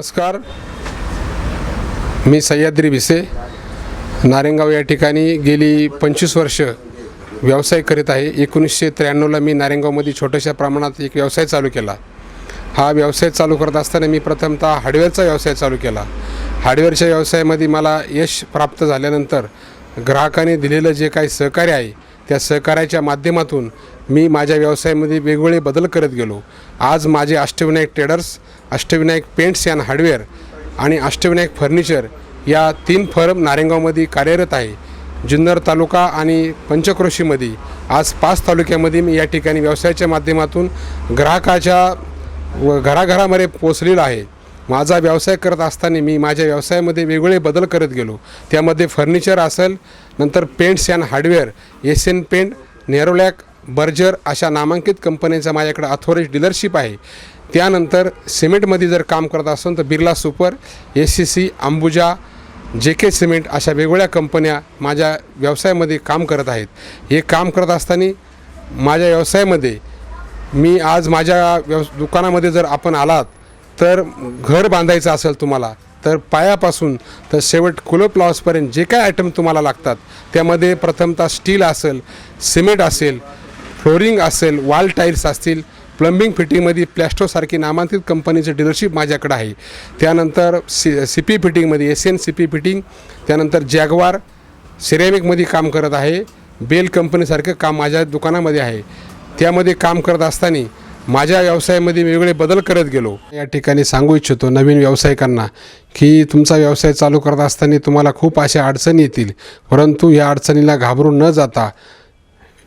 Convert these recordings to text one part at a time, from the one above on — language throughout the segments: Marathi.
नमस्कार. मी सह्याद्री भिसे. नारेंगाव या ठिकाणी गेली पंचवीस वर्ष व्यवसाय करीत आहे. एकोणीसशे त्र्याण्णवला मी नारेंगावमध्ये छोट्याशा प्रमाणात एक व्यवसाय चालू केला. हा व्यवसाय चालू करत असताना मी प्रथमतः हार्डवेअरचा व्यवसाय चालू केला. हार्डवेअरच्या व्यवसायामध्ये मला यश प्राप्त झाल्यानंतर ग्राहकाने दिलेलं जे काही सहकार्य आहे त्या सहकार्याच्या माध्यमातून मी माझ्या व्यवसायामध्ये वेगवेगळे बदल करत गेलो. आज माझे Ashtavinayak traders Ashtavinayak paints and hardware आणि अष्टविनायक फर्निचर या तीन फर्म नारेगावमध्ये कार्यरत आहे. जुन्नर तालुका आणि पंचक्रोशीमध्ये आज पाच तालुक्यामध्ये मी या ठिकाणी व्यवसायाच्या माध्यमातून ग्राहकाच्या व घराघरामध्ये पोचलेलं आहे. माझा व्यवसाय करत असताना मी माझ्या व्यवसायामध्ये वेगवेगळे बदल करत गेलो. त्यामध्ये फर्निचर असेल नंतर paints and hardware S N paint Nerolac Berger अशा नामांकित कंपन्यांचा माझ्याकडे अथॉरिटी डीलरशिप आहे. त्यानंतर सिमेंटमध्ये जर काम करत असेल तर Birla super A C C Ambuja J K cement अशा वेगवेगळ्या कंपन्या माझ्या व्यवसायामध्ये काम करत आहेत. हे काम करत असताना माझ्या व्यवसायामध्ये मी आज माझ्या व्यव दुकानामध्ये जर आपण आलात तर घर बांधायचं असेल तुम्हाला तर पायापासून तर शेवट कुलप लॉसपर्यंत जे काय आयटम तुम्हाला लागतात त्यामध्ये प्रथमतः स्टील असेल सिमेंट असेल फ्लोरिंग असेल वॉल टाईल्स असतील प्लंबिंग फिटिंगमध्ये प्लॅस्टोसारखी नामांकित कंपनीचं डीलरशिप माझ्याकडे आहे. त्यानंतर C C P फिटिंगमध्ये S N C P fitting त्यानंतर जॅगवार सिरेमिकमध्ये काम करत आहे बेल कंपनीसारखं काम माझ्या दुकानामध्ये आहे. त्यामध्ये काम करत असताना माझ्या व्यवसायामध्ये मी वेगळे बदल करत गेलो. या ठिकाणी सांगू इच्छितो नवीन व्यावसायिकांना की तुमचा व्यवसाय चालू करत असताना तुम्हाला खूप अशा अडचणी येतील. परंतु या अडचणीला घाबरून न जाता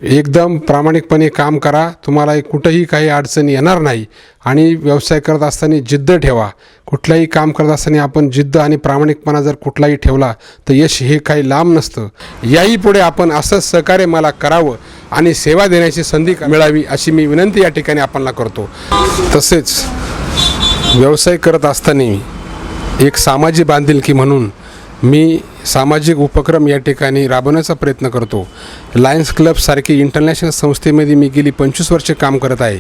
एकदम प्रामाणिकपणे काम करा. तुम्हाला कुठंही काही अडचणी येणार नाही. आणि व्यवसाय करत असताना जिद्द ठेवा. कुठलाही काम करत असताना आपण जिद्द आणि प्रामाणिकपणा जर कुठलाही ठेवला तर यश हे काही लांब नसतं. याही पुढे आपण असंच सहकार्य मला करावं. आणि सेवा देण्याची संधी मिळावी अशी मी विनंती या ठिकाणी आपणला करतो. तसेच व्यवसाय करत असताना एक सामाजिक बांधिलकी म्हणून मी सामाजिक उपक्रम या ठिकाणी राबवण्याचा प्रयत्न करतो. लायन्स क्लबसारखी इंटरनॅशनल संस्थेमध्ये मी गेली पंचवीस वर्षे काम करत आहे.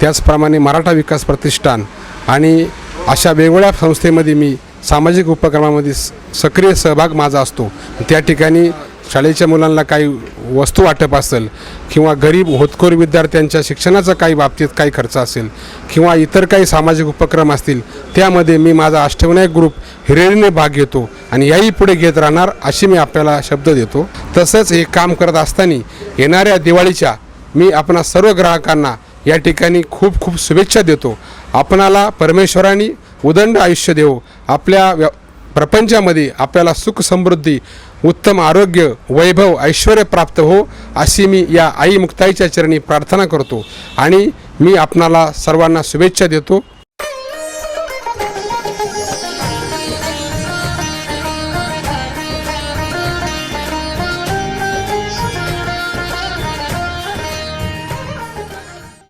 त्याचप्रमाणे मराठा विकास प्रतिष्ठान आणि अशा वेगवेगळ्या संस्थेमध्ये मी सामाजिक उपक्रमामध्ये स- सक्रिय सहभाग माझा असतो. त्या ठिकाणी शाळेच्या मुलांना काही वस्तू वाटप असेल किंवा गरीब होतखोर विद्यार्थ्यांच्या शिक्षणाचा काही बाबतीत काही खर्च असेल किंवा इतर काही सामाजिक उपक्रम असतील त्यामध्ये मी माझा अष्टविनायक ग्रुप हिरेरीने भाग घेतो आणि याही पुढे घेत राहणार अशी मी आपल्याला शब्द देतो. तसंच हे काम करत असताना येणाऱ्या दिवाळीच्या मी आपणा सर्व ग्राहकांना या ठिकाणी खूप खूप शुभेच्छा देतो. आपणाला परमेश्वराने उदंड आयुष्य देऊ आपल्या व्य प्रपंचामध्ये आपल्याला सुख समृद्धी उत्तम आरोग्य वैभव ऐश्वर प्राप्त हो अशी मी या आई मुक्ताईच्या चरणी प्रार्थना करतो. आणि मी आपणाला सर्वांना शुभेच्छा देतो.